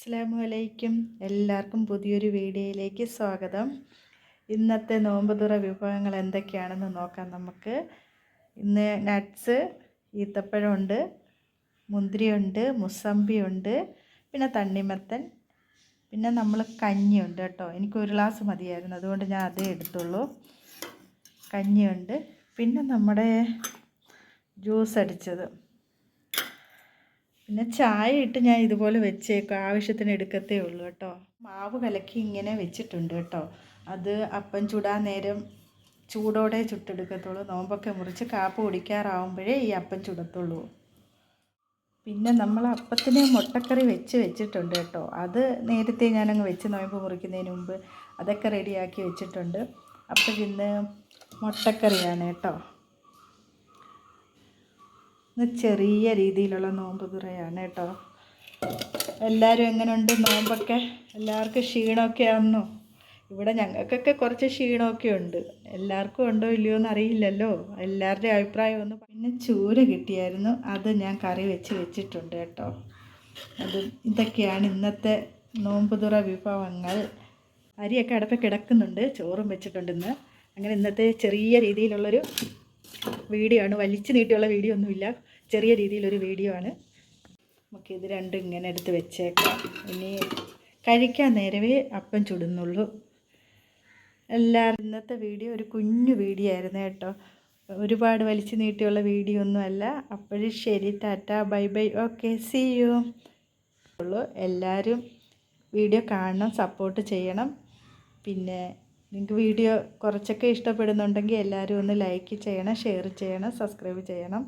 അസ്സാം വലൈക്കും എല്ലാവർക്കും പുതിയൊരു വീഡിയോയിലേക്ക് സ്വാഗതം. ഇന്നത്തെ നോമ്പ് തുറ വിഭവങ്ങൾ എന്തൊക്കെയാണെന്ന് നോക്കാം നമുക്ക്. ഇന്ന് നട്ട്സ് ഈത്തപ്പഴമുണ്ട് മുന്തിരിയുണ്ട് മുസമ്പിയുണ്ട് പിന്നെ തണ്ണിമത്തൻ പിന്നെ നമ്മൾ കഞ്ഞിയുണ്ട് കേട്ടോ. എനിക്ക് ഒരു ഗ്ലാസ് മതിയായിരുന്നു അതുകൊണ്ട് ഞാൻ അതേ എടുത്തുള്ളൂ. കഞ്ഞിയുണ്ട്. പിന്നെ നമ്മുടെ ജ്യൂസ് അടിച്ചത്. പിന്നെ ചായ ഇട്ട് ഞാൻ ഇതുപോലെ വെച്ചേക്കും. ആവശ്യത്തിന് എടുക്കത്തേ ഉള്ളൂ കേട്ടോ. മാവ് കലക്കി ഇങ്ങനെ വെച്ചിട്ടുണ്ട് കേട്ടോ. അത് അപ്പം ചുടാൻ നേരം ചൂടോടെ ചുട്ടെടുക്കത്തുള്ളൂ. നോമ്പൊക്കെ മുറിച്ച് കാപ്പ് കുടിക്കാറാവുമ്പോഴേ ഈ അപ്പം ചുടത്തുള്ളൂ. പിന്നെ നമ്മൾ അപ്പത്തിന് മുട്ടക്കറി വെച്ച് വെച്ചിട്ടുണ്ട് കേട്ടോ. അത് നേരത്തെ ഞാനങ്ങ് വെച്ച് നോയമ്പ് മുറിക്കുന്നതിന് മുമ്പ് അതൊക്കെ റെഡിയാക്കി വെച്ചിട്ടുണ്ട്. അപ്പം ഇന്ന് മുട്ടക്കറിയാണ് കേട്ടോ. ഇന്ന് ചെറിയ രീതിയിലുള്ള നോമ്പ് തുറയാണ് കേട്ടോ. എല്ലാവരും എങ്ങനെയുണ്ട് നോമ്പൊക്കെ? എല്ലാവർക്കും ക്ഷീണമൊക്കെ ആണെന്നോ ഇവിടെ ഞങ്ങൾക്കൊക്കെ കുറച്ച് ക്ഷീണമൊക്കെ ഉണ്ട്. എല്ലാവർക്കും ഉണ്ടോ ഇല്ലയോ എന്ന് അറിയില്ലല്ലോ. എല്ലാവരുടെയും അഭിപ്രായം ഒന്ന് പിന്നെ ചൂര കിട്ടിയായിരുന്നു. അത് ഞാൻ കറി വെച്ച് വെച്ചിട്ടുണ്ട് കേട്ടോ. അത് ഇതൊക്കെയാണ് ഇന്നത്തെ നോമ്പ് തുറ വിഭവങ്ങൾ. അരിയൊക്കെ അടപ്പ് കിടക്കുന്നുണ്ട്. ചോറും വെച്ചിട്ടുണ്ട് ഇന്ന്. അങ്ങനെ ഇന്നത്തെ ചെറിയ രീതിയിലുള്ളൊരു വീഡിയോ ആണ്. വലിച്ചു നീട്ടിയുള്ള വീഡിയോ ഒന്നുമില്ല. ചെറിയ രീതിയിലൊരു വീഡിയോ ആണ്. നമുക്കിത് രണ്ടും ഇങ്ങനെ എടുത്ത് വെച്ചേക്കാം. ഇനി കഴിക്കാൻ നേരമേ അപ്പം ചുടുന്നുള്ളൂ. എല്ലാവരും ഇന്നത്തെ വീഡിയോ ഒരു കുഞ്ഞു വീഡിയോ ആയിരുന്നു കേട്ടോ. ഒരുപാട് വലിച്ചു നീട്ടിയുള്ള വീഡിയോ ഒന്നുമല്ല അപ്പോഴും ശരി tata bye bye. Okay see you. ഉള്ളൂ. എല്ലാവരും വീഡിയോ കാണണം സപ്പോർട്ട് ചെയ്യണം. പിന്നെ നിങ്ങൾക്ക് വീഡിയോ കുറച്ചൊക്കെ ഇഷ്ടപ്പെടുന്നുണ്ടെങ്കിൽ എല്ലാവരും ഒന്ന് ലൈക്ക് ചെയ്യണം ഷെയർ ചെയ്യണം സബ്സ്ക്രൈബ് ചെയ്യണം.